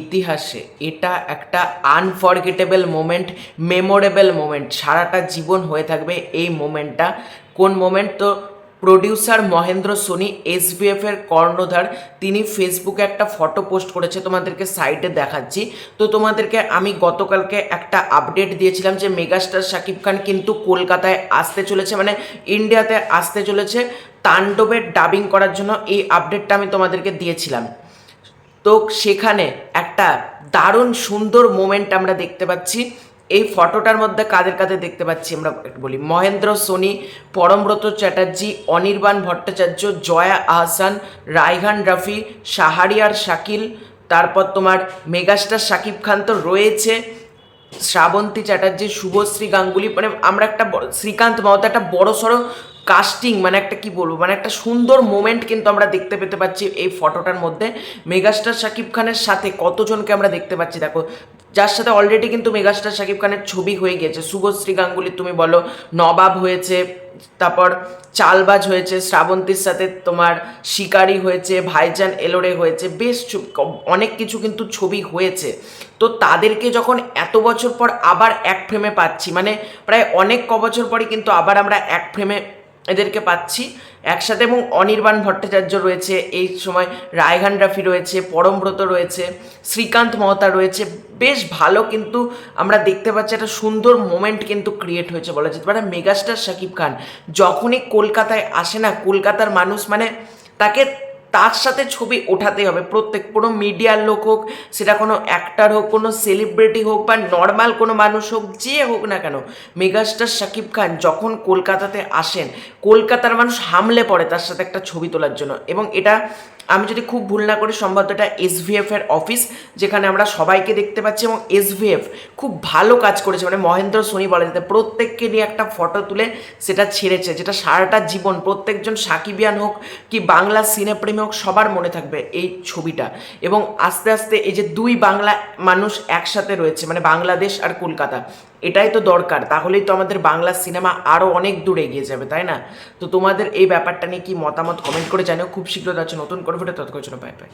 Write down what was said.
ইতিহাসে এটা একটা আনফরগেটেবল মোমেন্ট মেমোরেবল মোমেন্ট সারাটা জীবন হয়ে থাকবে এই মোমেন্টটা কোন মোমেন্ট তো প্রডিউসার মহেন্দ্র সোনি এসবিএফ এর কর্ণধার, তিনি ফেসবুকে একটা ফটো পোস্ট করেছে তোমাদেরকে সাইটে দেখাচ্ছি। তো তোমাদেরকে আমি গতকালকে একটা আপডেট দিয়েছিলাম যে মেগাস্টার শাকিব খান কিন্তু কলকাতায় আসতে চলেছে মানে ইন্ডিয়াতে আসতে চলেছে। তাণ্ডবের ডাবিং করার জন্য এই আপডেটটা আমি তোমাদেরকে দিয়েছিলাম। তো সেখানে একটা দারুণ সুন্দর মোমেন্ট আমরা দেখতে পাচ্ছি। এই ফটোটার মধ্যে কাদের কাদের দেখতে পাচ্ছি আমরা বলি। মহেন্দ্র, সোনি, পরমব্রত চ্যাটার্জি, অনির্বাণ ভট্টাচার্য, জয়া আহসান, রায়হান রাফি শাহারিয়ার শাকিল, তারপর তোমার মেগাস্টার শাকিব খান তো রয়েছে। শ্রাবন্তী চ্যাটার্জি, শুভশ্রী গাঙ্গুলি মানে আমরা একটা শ্রীকান্ত মাহতো একটা বড় সড়ো কাস্টিং মানে একটা কি বলব মানে একটা সুন্দর মোমেন্ট কিন্তু আমরা দেখতে পেতে পাচ্ছি এই ফটোটার মধ্যে। মেগাস্টার শাকিব খানের সাথে কতজনকে আমরা দেখতে পাচ্ছি, দেখো যার সাথে অলরেডি কিন্তু মেগাস্টার শাকিব খানের ছবি হয়ে গিয়েছে। শুভশ্রী গাঙ্গুলি তুমি বলো, নবাব হয়েছে, তারপর চালবাজ হয়েছে, শ্রাবন্তীর সাথে তোমার শিকারি হয়েছে, ভাইজান এলোরে হয়েছে, বেশ অনেক কিছু কিন্তু ছবি হয়েছে। তো তাদেরকে যখন এত বছর পর আবার এক ফ্রেমে পাচ্ছি মানে প্রায় অনেক ক বছর পরই কিন্তু আবার আমরা এক ফ্রেমে এদেরকে পাচ্ছি। একসাথে এবং অনির্বাণ ভট্টাচার্য রয়েছে, এই সময় রায়হান রাফি রয়েছে পরমব্রত রয়েছে, শ্রীকান্ত মহতা রয়েছে। বেশ ভালো কিন্তু আমরা দেখতে পাচ্ছি একটা সুন্দর মোমেন্ট কিন্তু ক্রিয়েট হয়েছে বলা যেতে পারে। মেগাস্টার শাকিব খান, যখনই কলকাতায় আসে না, কলকাতার মানুষ মানে তাকে তার সাথে ছবি ওঠাতেই হবে। প্রত্যেক কোনো মিডিয়ার লোক হোক, সেটা কোনো অ্যাক্টার হোক, কোনো সেলিব্রিটি হোক বা নর্মাল কোনো মানুষ হোক, যে হোক না কেন মেগাস্টার শাকিব খান যখন কলকাতাতে আসেন, কলকাতার মানুষ হামলে পড়ে তার সাথে একটা ছবি তোলার জন্য। এবং এটা আমি যদি খুব ভুল না করি, সম্ভবত এটা এসভিএফ এর অফিস যেখানে আমরা সবাইকে দেখতে পাচ্ছি এবং এসভিএফ খুব ভালো কাজ করেছে। মানে মহেন্দ্র সোনি বলা যেতে প্রত্যেককে নিয়ে একটা ফটো তুলে সেটা ছেড়েছে, যেটা সারাটা জীবন প্রত্যেকজন সাকিবিয়ান হোক, কি বাংলা সিনেপ্রেমী হোক, সবার মনে থাকবে এই ছবিটা। এবং আস্তে আস্তে এই যে দুই বাংলা মানুষ একসাথে রয়েছে মানে বাংলাদেশ আর কলকাতা, এটাই তো দরকার। তাহলেই তো আমাদের বাংলা সিনেমা আরও অনেক দূর এগিয়ে যাবে, তাই না? তো তোমাদের এই ব্যাপারটা নিয়ে কি মতামত কমেন্ট করে জানিও। খুব শীঘ্র যাচ্ছে নতুন করে ফোটে ততক্ষণ পাই পাই